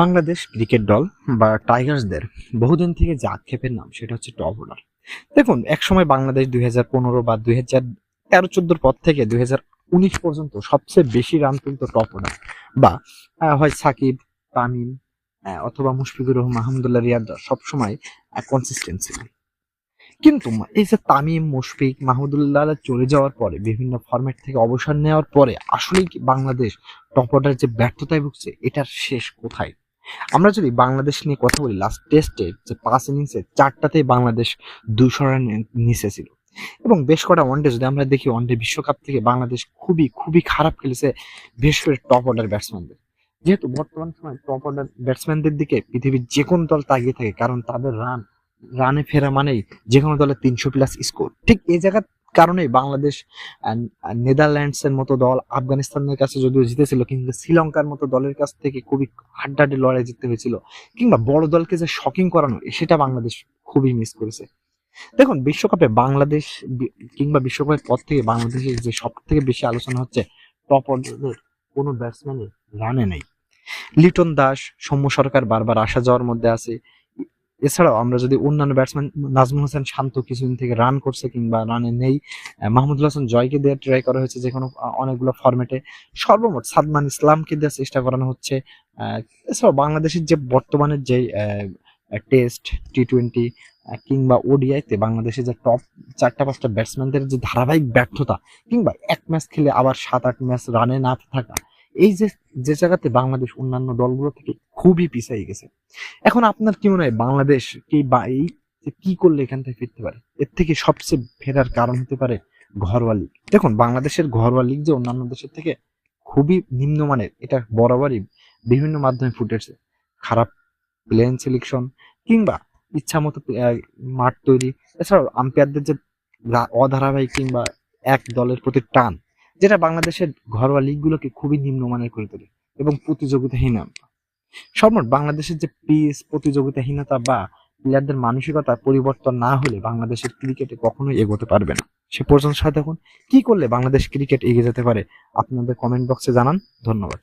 Bangladesh cricket দল বা টাইগার্সদের বহুদিন থেকে যে আক্ষেপের নাম, সেটা হচ্ছে টপ অর্ডার। দেখুন, একসময় বাংলাদেশ দুই হাজার পনেরো বা দুই হাজার তেরো চোদ্দোর পর থেকে দুই হাজার উনিশ পর্যন্ত সবচেয়ে বেশি রান তুলতো টপ অর্ডার বা হয় সাকিব, তামিম অথবা মুশফিকুর রহমান মাহমুদুল্লাহ রিয়াদরা সবসময় কনসিস্টেন্ট ছিল। কিন্তু এই যে তামিম, মুশফিক, মাহমুদুল্লাহ চলে যাওয়ার পরে, বিভিন্ন ফরম্যাট থেকে অবসর নেওয়ার পরে আসলেই বাংলাদেশ টপ অর্ডার যে ব্যর্থতায় ভুগছে, এটার শেষ কোথায়? আমরা যদি বাংলাদেশ নিয়ে কথা বলি লাস্ট টেস্টে যে পাঁচ ইনিংসে চারটাতেই বাংলাদেশ দুশো রান নিচে ছিল এবং বেশ কটা ওয়ানডে যদি আমরা দেখি ওয়ানডে বিশ্বকাপ থেকে বাংলাদেশ খুবই খুবই খারাপ খেলেছে বিশেষ করে টপ অর্ডার ব্যাটসম্যানদের যেহেতু বর্তমান সময় টপ অর্ডার ব্যাটসম্যানদের দিকে পৃথিবীর যে কোনো দল তাকিয়ে থাকে, কারণ তাদের রান রানে ফেরা মানেই যে কোনো দলের তিনশো প্লাস স্কোর ঠিক এই জায়গার কারণেই বাংলাদেশ নেদারল্যান্ডস এর মতো দল আফগানিস্তানের কাছে যদিও জিতেছিল, কিন্তু শ্রীলঙ্কার মতো দলের কাছ থেকে খুবই হাড্ডাহাড্ডি লড়াই জিততে হয়েছিল। কিংবা বড় দলকে যে শকিং করানো, সেটা বাংলাদেশ খুবই মিস করেছে। দেখুন, বিশ্বকাপে বাংলাদেশ কিংবা বিশ্বকাপের পর থেকে বাংলাদেশের যে সব থেকে বেশি আলোচনা হচ্ছে টপ অর্ডারের কোনো ব্যাটসম্যানের রানে নেই। লিটন দাস, সৌম্য সরকার বারবার আসা যাওয়ার মধ্যে আছে। এছাড়াও আমরা যদি অন্যান্য ব্যাটসম্যান নাজমুল হোসেন শান্ত কিছুদিন থেকে রান করছে কিংবা রানে নেই মাহমুদুল হাসান জয়কে দেওয়ার ট্রাই করা হয়েছে যে কোনো অনেকগুলো ফরম্যাটে সর্বমোট সাদমান ইসলামকে দেওয়ার চেষ্টা করানো হচ্ছে। এছাড়াও বাংলাদেশের যে বর্তমানের যে টেস্ট টি টোয়েন্টি কিংবা ওডিআইতে বাংলাদেশের যে টপ চারটা, পাঁচটা ব্যাটসম্যানদের যে ধারাবাহিক ব্যর্থতা, কিংবা এক ম্যাচ খেলে আবার সাত, আট ম্যাচ রানে না থাকা এই যে যে জায়গাতে বাংলাদেশ অন্যান্য দলগুলো থেকে খুবই পিছিয়ে গেছে। এখন আপনার কি মনে হয় বাংলাদেশ কি বা এই কি করলে এখান থেকে ফিরতে পারে? এর থেকে সবচেয়ে ফেরার কারণ হতে পারে ঘরোয়া লিগ দেখুন, বাংলাদেশের ঘরোয়া লিগ যে অন্যান্য দেশের থেকে খুবই নিম্নমানের, এটা বরাবরই বিভিন্ন মাধ্যমে ফুটেছে। খারাপ প্লেন সিলেকশন কিংবা ইচ্ছা মতো মাঠ তৈরি। এছাড়াও আম্পায়ারদের যে অধারাবাহিক কিংবা এক দলের প্রতি টান যেটা বাংলাদেশের ঘরোয়া লিগগুলোকে খুবই নিম্নমানের করে তোলে এবং প্রতিযোগিতাহীন। সর্বমোট বাংলাদেশের যে পিস প্রতিযোগিতাহীনতা বা প্লেয়ারদের মানসিকতা পরিবর্তন না হলে বাংলাদেশের ক্রিকেটে কখনোই এগোতে পারবে না। সে পর্যন্ত সাথে দেখুন কি করলে বাংলাদেশ ক্রিকেট এগিয়ে যেতে পারে, আপনাদের কমেন্ট বক্সে জানান। ধন্যবাদ।